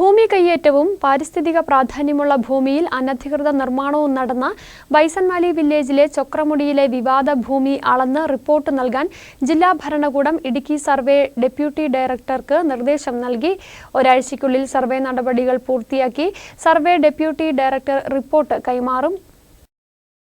ഭൂമി കയ്യേറ്റവും പാരിസ്ഥിതിക പ്രാധാന്യമുള്ള ഭൂമിയിൽ അനധികൃത നിർമ്മാണവും നടന്ന ബൈസൺവാലി വില്ലേജിലെ ചൊക്രമുടിയിലെ വിവാദ ഭൂമി അളന്ന് റിപ്പോർട്ട് നൽകാൻ ജില്ലാ ഭരണകൂടം ഇടുക്കി സർവേ ഡെപ്യൂട്ടി ഡയറക്ടർക്ക് നിർദ്ദേശം നൽകി. ഒരാഴ്ചയ്ക്കുള്ളിൽ സർവേ നടപടികൾ പൂർത്തിയാക്കി. സർവേ ഡെപ്യൂട്ടി ഡയറക്ടർ റിപ്പോർട്ട് കൈമാറും.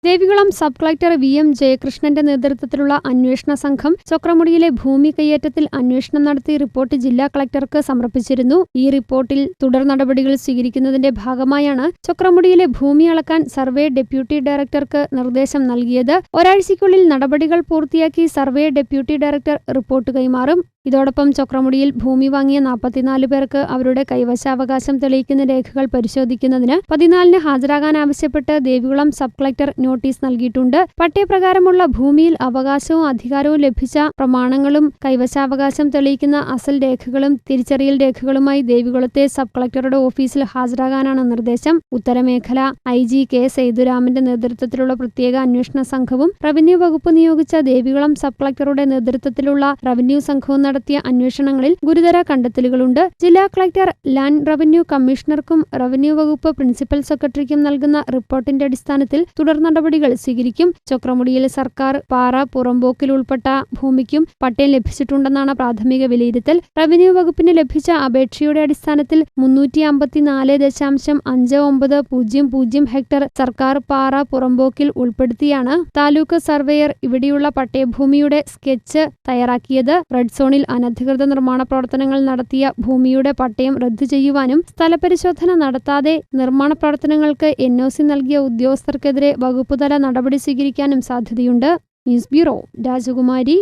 Devikulam sub collector V M ജയകൃഷ്ണന്റെ നേതൃത്വത്തിലുള്ള അന്വേഷണ സംഘം ചൊക്രമുടിയിലെ ഭൂമി കയ്യേറ്റത്തിൽ അന്വേഷണം നടത്തി റിപ്പോർട്ട് ജില്ലാ കളക്ടർക്ക് സമർപ്പിച്ചിരുന്നു. ഈ റിപ്പോർട്ടിൽ തുടർ നടപടികൾ സ്വീകരിക്കുന്നതിന്റെ ഭാഗമായാണ് ചൊക്രമുടിയിലെ ഭൂമി അളക്കാൻ സർവേ ഡെപ്യൂട്ടി ഡയറക്ടർക്ക് നിർദ്ദേശം നൽകിയത്. ഒരാഴ്ചയ്ക്കുള്ളിൽ നടപടികൾ പൂർത്തിയാക്കി സർവേ ഡെപ്യൂട്ടി ഡയറക്ടർ റിപ്പോർട്ട് കൈമാറും. ഇതോടൊപ്പം ചൊക്രമുടിയിൽ ഭൂമി വാങ്ങിയ നാൽപ്പത്തിനാല് പേർക്ക് അവരുടെ കൈവശാവകാശം തെളിയിക്കുന്ന രേഖകൾ പരിശോധിക്കുന്നതിന് പതിനാലിന് ഹാജരാകാൻ ആവശ്യപ്പെട്ട് ദേവികുളം സബ് കളക്ടർ നോട്ടീസ് നൽകിയിട്ടുണ്ട്. പട്ടയപ്രകാരമുള്ള ഭൂമിയിൽ അവകാശവും അധികാരവും ലഭിച്ച പ്രമാണങ്ങളും കൈവശാവകാശം തെളിയിക്കുന്ന അസൽ രേഖകളും തിരിച്ചറിയൽ രേഖകളുമായി ദേവികുളത്തെ സബ് കളക്ടറുടെ ഓഫീസിൽ ഹാജരാകാനാണ് നിർദ്ദേശം. ഉത്തരമേഖല ഐ ജി കെ സേതുരാമന്റെ നേതൃത്വത്തിലുള്ള പ്രത്യേക അന്വേഷണ സംഘവും റവന്യൂ വകുപ്പ് നിയോഗിച്ച ദേവികുളം സബ് കളക്ടറുടെ നേതൃത്വത്തിലുള്ള റവന്യൂ സംഘവും നടത്തിയ അന്വേഷണങ്ങളിൽ ഗുരുതര കണ്ടെത്തലുകളുണ്ട്. ജില്ലാ കളക്ടർ ലാൻഡ് റവന്യൂ കമ്മീഷണർക്കും റവന്യൂ വകുപ്പ് പ്രിൻസിപ്പൽ സെക്രട്ടറിക്കും നൽകുന്ന റിപ്പോർട്ടിന്റെ അടിസ്ഥാനത്തിൽ തുടർ നടപടികൾ സ്വീകരിക്കും. ചക്രമുടിയിൽ സർക്കാർ പാറ പുറമ്പോക്കിൽ ഉൾപ്പെട്ട ഭൂമിക്കും പട്ടയം ലഭിച്ചിട്ടുണ്ടെന്നാണ് പ്രാഥമിക വിലയിരുത്തൽ. റവന്യൂ വകുപ്പിന് ലഭിച്ച അപേക്ഷയുടെ അടിസ്ഥാനത്തിൽ മുന്നൂറ്റി അമ്പത്തിനാല് ദശാംശം അഞ്ച് ഒമ്പത് പൂജ്യം പൂജ്യം ഹെക്ടർ സർക്കാർ പാറ പുറമ്പോക്കിൽ ഉൾപ്പെടുത്തിയാണ് താലൂക്ക് സർവേയർ ഇവിടെയുള്ള പട്ടയഭൂമിയുടെ സ്കെച്ച് തയ്യാറാക്കിയത്. റെഡ് സോണിൽ അനധികൃത നിർമ്മാണ പ്രവർത്തനങ്ങൾ നടത്തിയ ഭൂമിയുടെ പട്ടയം റദ്ദു ചെയ്യുവാനും സ്ഥലപരിശോധന നടത്താതെ നിർമ്മാണ പ്രവർത്തനങ്ങൾക്ക് എൻ ഒ സി നൽകിയ ഉദ്യോഗസ്ഥർക്കെതിരെ വകുപ്പുതല നടപടി സ്വീകരിക്കാനും സാധ്യതയുണ്ട്. ന്യൂസ് ബ്യൂറോ രാജകുമാരി.